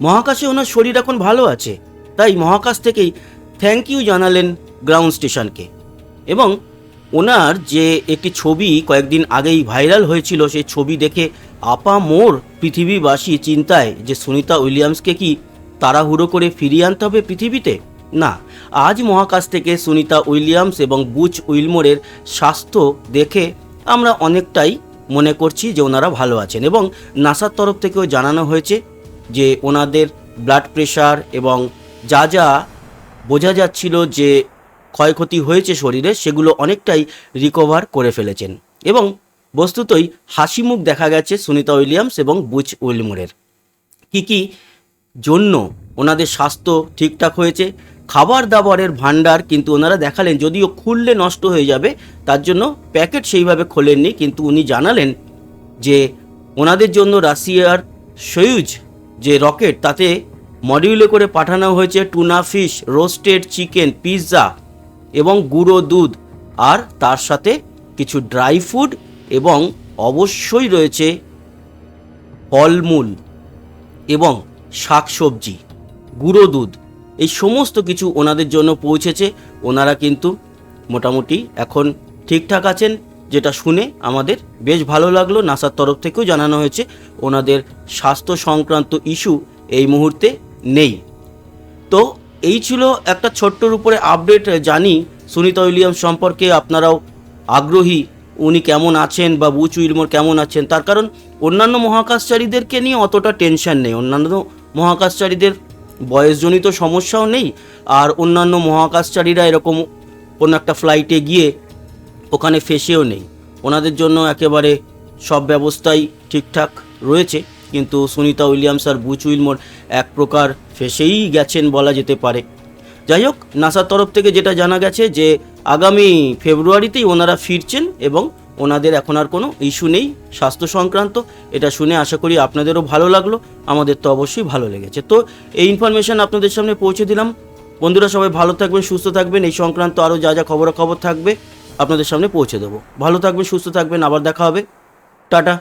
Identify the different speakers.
Speaker 1: মহাকাশে ওনার শরীর এখন ভালো আছে, তাই মহাকাশ থেকেই থ্যাংক ইউ জানালেন গ্রাউন্ড স্টেশনকে এবং ওনার যে একটি ছবি কয়েকদিন আগেই ভাইরাল হয়েছিল, সেই ছবি দেখে আপা মোর পৃথিবীবাসী চিন্তায় যে সুনিতা উইলিয়ামসকে কি তাড়াহুড়ো করে ফিরিয়ে আনতে হবে পৃথিবীতে? না, আজ মহাকাশ থেকে সুনিতা উইলিয়ামস এবং বুচ উইলমোরের স্বাস্থ্য দেখে আমরা অনেকটাই মনে করছি যে ওনারা ভালো আছেন এবং নাসার তরফ থেকেও জানানো হয়েছে যে ওনাদের ব্লাড প্রেশার এবং যা যা বোঝা যাচ্ছিল যে ক্ষয়ক্ষতি হয়েছে শরীরে, সেগুলো অনেকটাই রিকভার করে ফেলেছেন। এবং বস্তুতই হাসি মুখ দেখা গেছে সুনিতা উইলিয়ামস এবং বুচ উইলমোরের। কি কি জন্য ওনাদের স্বাস্থ্য ঠিকঠাক হয়েছে, খাবার দাবারের ভান্ডার কিন্তু ওনারা দেখালেন, যদিও খুললে নষ্ট হয়ে যাবে, তার জন্য প্যাকেট সেইভাবে খোলেননি, কিন্তু উনি জানালেন যে ওনাদের জন্য রাশিয়ার সয়ুজ যে রকেট, তাতে মডিউলে করে পাঠানো হয়েছে tuna fish, roasted chicken, pizza এবং গুঁড়ো দুধ। আর তার সাথে কিছু ড্রাই ফুড এবং অবশ্যই রয়েছে ফলমূল এবং শাকসবজি, গুঁড়ো দুধ। এই সমস্ত কিছু ওনাদের জন্য পৌঁছেছে। ওনারা কিন্তু মোটামুটি এখন ঠিকঠাক আছেন। যেটা শুনে আমাদের বেশ ভালো লাগল। নাসার তরফ থেকেও জানানো হয়েছে, ওনাদের স্বাস্থ্য সংক্রান্ত ইস্যু এই মুহূর্তে নেই। তো এই ছিল একটা ছোট্টর উপরে আপডেট, জানি সুনিতা উইলিয়াম সম্পর্কে আপনারাও আগ্রহী, উনি কেমন আছেন বা বুচ উইলমোর কেমন আছেন, তার কারণ অন্যান্য মহাকাশচারীদেরকে নিয়ে অতটা টেনশন নেই। অন্যান্য মহাকাশচারীদের বয়সজনিত সমস্যাও নেই, আর অন্যান্য মহাকাশচারীরা এরকম কোনো একটা ফ্লাইটে গিয়ে ওখানে ফেসেও নেই। ওনাদের জন্য একেবারে সব ব্যবস্থাই ঠিকঠাক রয়েছে, কিন্তু সুনিতা উইলিয়ামস আর বুচ উইলমোর এক প্রকার ফেসেই গেছেন বলা যেতে পারে। যাই হোক, নাসার তরফ থেকে যেটা জানা গেছে যে, আগামী ফেব্রুয়ারিতেই ওনারা ফিরছেন এবং ওনাদের এখন আর কোনো ইস্যু নেই স্বাস্থ্য সংক্রান্ত। এটা শুনে আশা করি আপনাদেরও ভালো লাগল। আমাদের তো অবশ্যই ভালো লেগেছে। তো এই ইনফরমেশন আপনাদের সামনে পৌঁছে দিলাম। বন্ধুরা সবাই ভালো থাকবেন, সুস্থ থাকবেন। এই সংক্রান্ত আরও যা যা খবরাখবর থাকবে আপনাদের সামনে পৌঁছে দেবো। ভালো থাকবেন সুস্থ থাকবেন আবার দেখা হবে। টাটা।